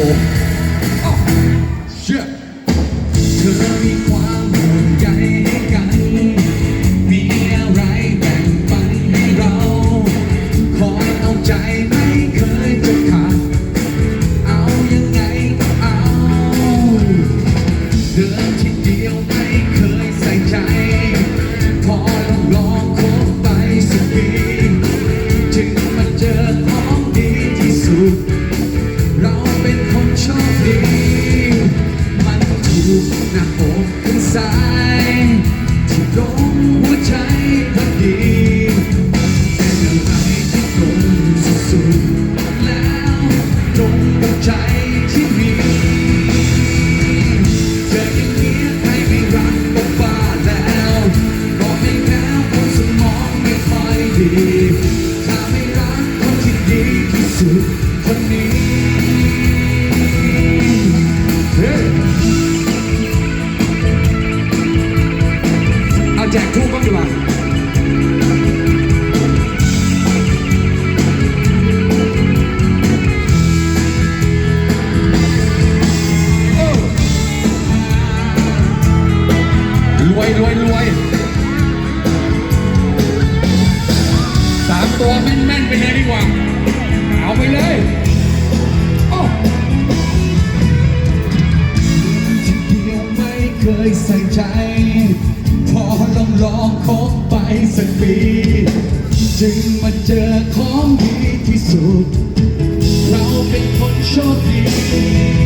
Oh, shit. หน้าอกข้างซ้ายที่ร้องหัวใจ แจกทุกบ้างดีกว่าตัวแม่นๆไปเลยดีกว่า เอาไปเลยที่เดียวไม่เคยใส่ใจ จึงมาเจอของดีที่สุด เราเป็นคนโชคดี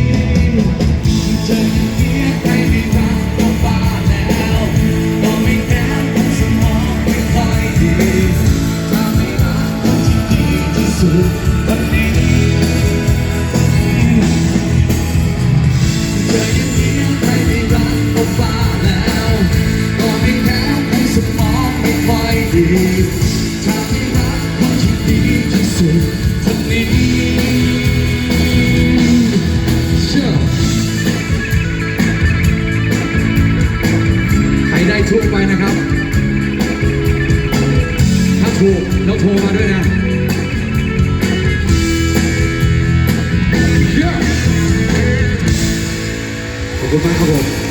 ถูกไปนะครับ ถ้าถูกแล้วโทรมาด้วยนะขอบคุณมากครับผม